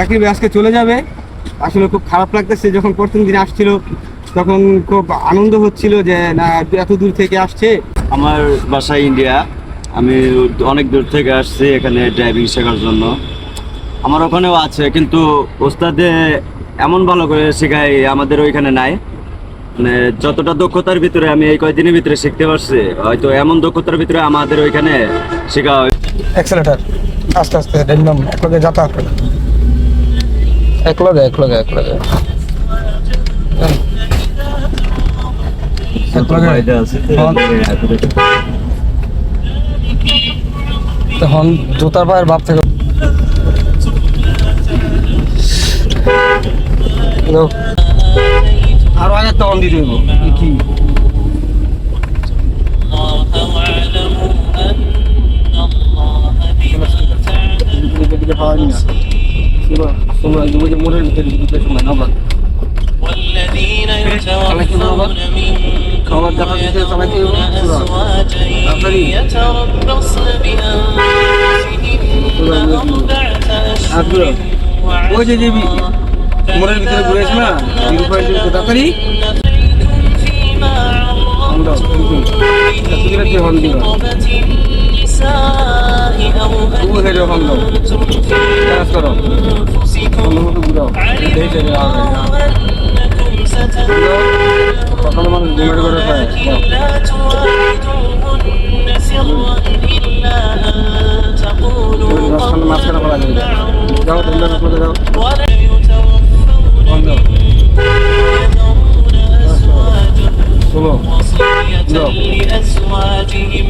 চাকরি আজকে চলে যাবে। আসলে খুব খারাপ লাগতেছে যখন প্রথম দিন আসছিল তখন খুব আনন্দ হচ্ছিল যে না এত দূর থেকে আসছে। আমার বাসা ইন্ডিয়া। আমি অনেক দূর থেকে আসছি এখানে ড্রাইভিং শেখার জন্য। আমার ওখানেও আছে কিন্তু ওস্তাদে এমন ভালো করে শেখায় আমাদের ওইখানে নাই। মানে যতটা দক্ষতার ভিতরে আমি এই কয়দিনের ভিতরে শিখতে পারছি হয়তো এমন দক্ষতার ভিতরে আমাদের ওইখানে শেখা হয়। আস্তে আস্তে একলগে যাতায়াত করে এক লগে এক লগে। তখন জুতার পায়ের বাপ থেকে আরও আগে তখন দিতে হইব। কি দিকে পাওয়া যায় না তোমরা ওই যে মোড়ের ভিতরে যদি পেছো না নামবা খাবার দাবার দিতে সবাইকে ওই যে তাড়াতাড়ি النساء أو أنتم في أنفسكم علم الله أنكم ستذكرون ولكن لا تواعدوهن سرا إلا أن تقولوا قولا معروفا ولا يتوفون يذرون أزواجا وصية لأزواجهم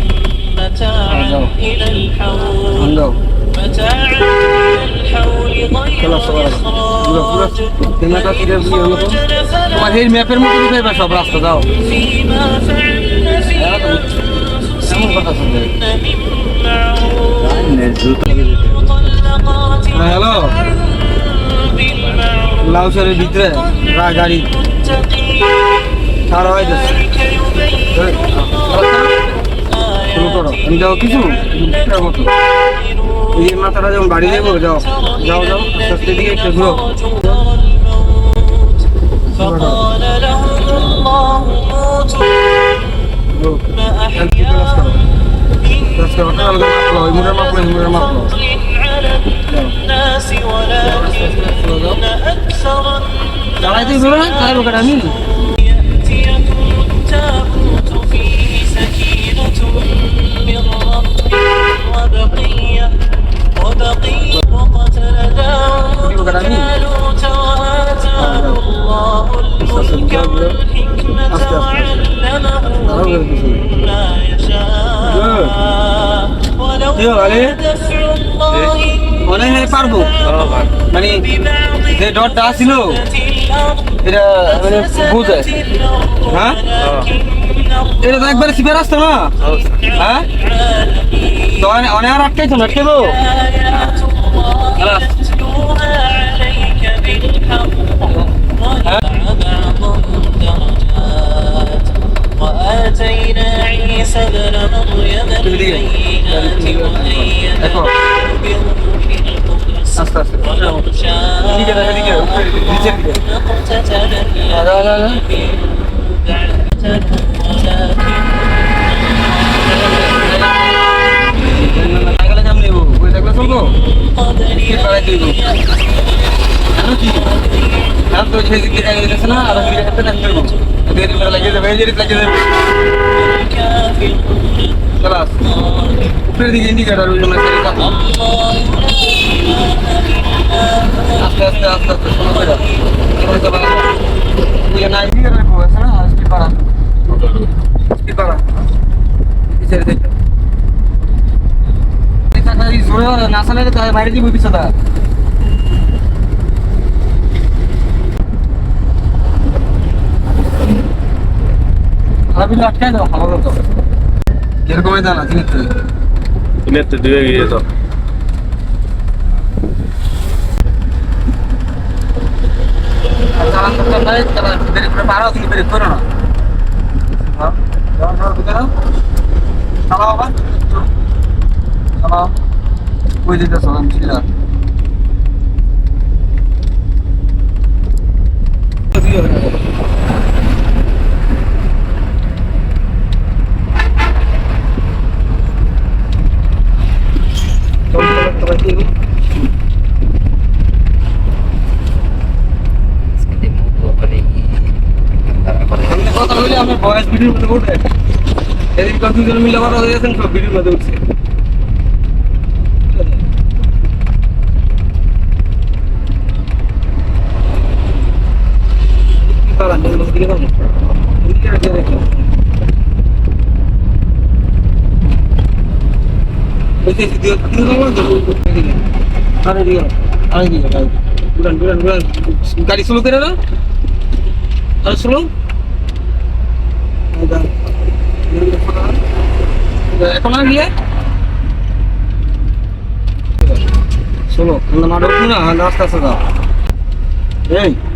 متاعا نعم. إلى হন الحول দাও متاعا إلى الحول غير চলো সবার পুরো পুরো إخراج কেনাটা কিনে দিয়ে হলো তো خرجنا فلا তোমার এই ম্যাপের মতো দিতে হবে সব রাস্তা দাও فيما فعلن في এমন কথা শুনতে أنفسهن من معروف জুতা المطلقات হ্যাঁ হ্যালো بالمعروف লাউসারের ভিতরে রা গাড়ি ছাড়া হয়ে যাচ্ছে যাও কিছু? কত এই মাথাটা যখন বাড়ি যাব যাও। যাও যাও আস্তে দিকে একটু ঘুরো চালাইতে আমি? ربكم وبقية وبقية وقتل داود جالوت وآتاه الله الملك والحكمة وعلمه مما يشاء ولولا دفع الله মনে হয় পারবো মানে যে ডটটা আসছিল এটা মানে বুঝে হ্যাঁ এটা তো একবারে সিপে রাস্তা না হ্যাঁ তো অনে- অনেক আর আটকাইছো না আটকাইবো خلاص. عليك بالحق ورفع بعضهم درجات وآتينا عيسى ابن مريم البينات দেখো وأيدناه بروح القدس আস্তে আস্তে ولو এদিকে দেখো, এদিকে, উপরে, নিচের দিকে। شاء اقتتل لا، لا، لا. الذين بعدهم ولكن ওই সাইকেলে চলবো কি পাড়াই দিব জানো কি কারণ তো সেই দিকে দিতেছে না আর করব লাগিয়ে যাবে এই দেরি লাগিয়ে যাবে চলাস উপরের দিকে ইন্ডিকেটার ওই জন্য সেই কথা আস্তে আস্তে আস্তে আস্তে শোনো করে এবার তো বাড়াবো ওই না আছে না? স্পিড বাড়া স্পিড বাড়া পিছনে এই জোরে না চালালে তো বাইরে দিব পিছটা খারাপ আটকাই দাও ভালো মতো কীরকম হয় জানা চিনি তো ইলেতে দিয়ে গিয়ে তো চালান করতে নাই তারা বেরিয়ে করে পারো কিন্তু বেরিয়ে করো না। হ্যাঁ যাও যাও ভিতরে depois de dessa vamos tirar. मिला वीडियो मत उठे यदि कंप्यूटर मिला वीडियो मत उठे গাড়ি স্লো করে না আরে স্লো এখন আর গিয়ে? রাস্তা আছে দাও। এই। হুম, বুঝলো?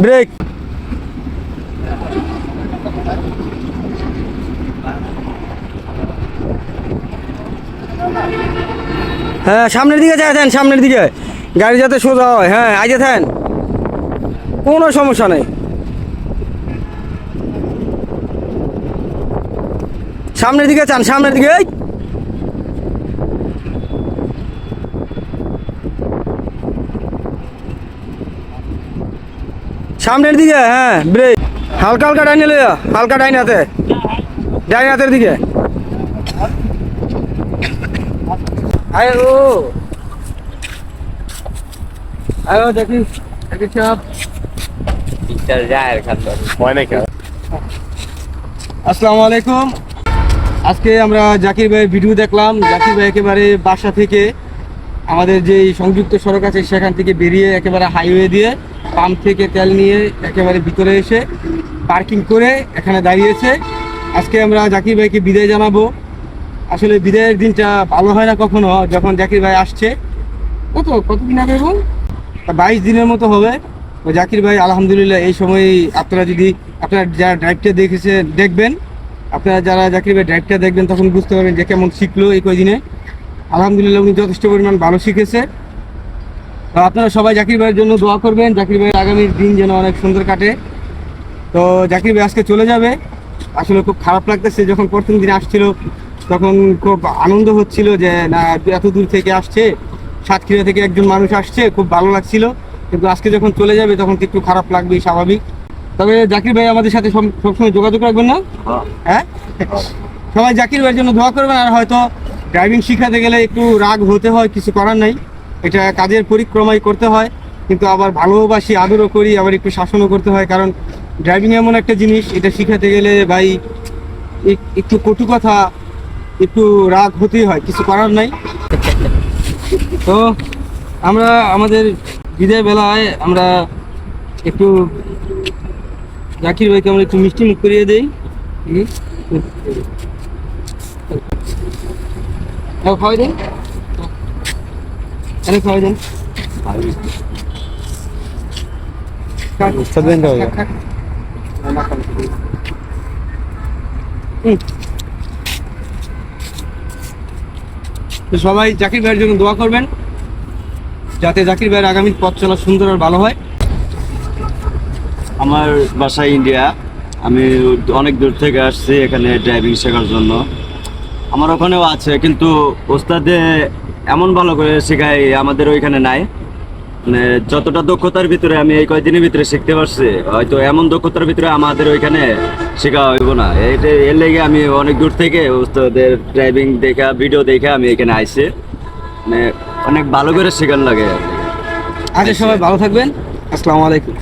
ব্রেক হ্যাঁ সামনের দিকে যায়, দেন, সামনের দিকে। গাড়ি যাতে সোজা হয় হ্যাঁ আগে থাকেন কোনো সমস্যা নেই। সামনের দিকে চান সামনের দিকে, এই। সামনের দিকে হ্যাঁ ব্রেক। হালকা হালকা ডাইনে লইয়া হালকা ডাইন হাতে। ডাইন হাতের দিকে। আয় ও। আয়ো দেখি দেখি সব। আসসালামু আলাইকুম। আজকে আমরা জাকির ভাইয়ের ভিডিও দেখলাম। জাকির ভাই একেবারে বাসা থেকে আমাদের যে সংযুক্ত সড়ক আছে সেখান থেকে বেরিয়ে একেবারে হাইওয়ে দিয়ে পাম্প থেকে তেল নিয়ে একেবারে ভিতরে এসে পার্কিং করে এখানে দাঁড়িয়েছে। আজকে আমরা জাকির ভাইকে বিদায় জানাব। আসলে বিদায়ের দিনটা ভালো হয় না কখনো, যখন জাকির ভাই আসছে। কত? কতদিন আগে এবং বাইশ দিনের মতো হবে। জাকির ভাই, আলহামদুলিল্লাহ, এই সময় আপনারা যদি আপনারা যারা ড্রাইভটা দেখেছে দেখবেন, আপনারা যারা জাকির ভাই ড্রাইভটা দেখবেন, তখন বুঝতে পারবেন যে কেমন শিখলো এই কয়দিনে। আলহামদুলিল্লাহ, উনি যথেষ্ট পরিমাণ ভালো শিখেছে। তো আপনারা সবাই জাকির ভাইয়ের জন্য দোয়া করবেন। জাকির ভাইয়ের আগামী দিন যেন অনেক সুন্দর কাটে। তো জাকির ভাই আজকে চলে যাবে। আসলে খুব খারাপ লাগতেছে যখন প্রথম দিন আসছিল তখন খুব আনন্দ হচ্ছিল যে না এত দূর থেকে আসছে সাতক্ষীরা থেকে একজন মানুষ আসছে খুব ভালো লাগছিল। কিন্তু আজকে যখন চলে যাবে তখন একটু খারাপ লাগবেই স্বাভাবিক। তবে জাকির ভাই আমাদের সাথে সব- সবসময় যোগাযোগ রাখবেন না? হ্যাঁ। সবাই জাকির ভাইয়ের জন্য দোয়া করবেন আর হয়তো ড্রাইভিং শিখাতে গেলে একটু রাগ হতে হয় কিছু করার নাই। এটা কাজের পরিক্রমাই করতে হয় কিন্তু আবার ভালোবাসি আদরও করি আবার একটু শাসনও করতে হয় কারণ ড্রাইভিং এমন একটা জিনিস এটা শিখাতে গেলে ভাই একটু কটু কথা একটু রাগ হতেই হয় কিছু করার নাই তো আমরা আমাদের বিদায় বেলায় আমরা একটু জাকির ভাইকে আমরা একটু মিষ্টি মুখ করিয়ে দিই। হ্যাঁ, খাওয়াই দেন এনে খাওয়াই দেন সবাই জাকির ভাইয়ের জন্য দোয়া করবেন যাতে জাকির ভাইয়ের আগামী পথ চলা সুন্দর আর ভালো হয়। আমার বাসা ইন্ডিয়া। আমি অনেক দূর থেকে আসছি এখানে ড্রাইভিং শেখার জন্য। আমার ওখানেও আছে কিন্তু ওস্তাদে এমন ভালো করে শেখায় আমাদের ওইখানে নাই। মানে যতটা দক্ষতার ভিতরে আমি এই কয়দিনের ভিতরে শিখতে পারছি, হয়তো এমন দক্ষতার ভিতরে আমাদের ওইখানে শেখা হইব না। এটা এর লেগে আমি অনেক দূর থেকে ওস্তাদের ড্রাইভিং দেখা ভিডিও দেখে আমি এখানে আইছি। মানে অনেক ভালো করে শেখার লাগে। আজকে সবাই ভালো থাকবেন। আসসালামু আলাইকুম।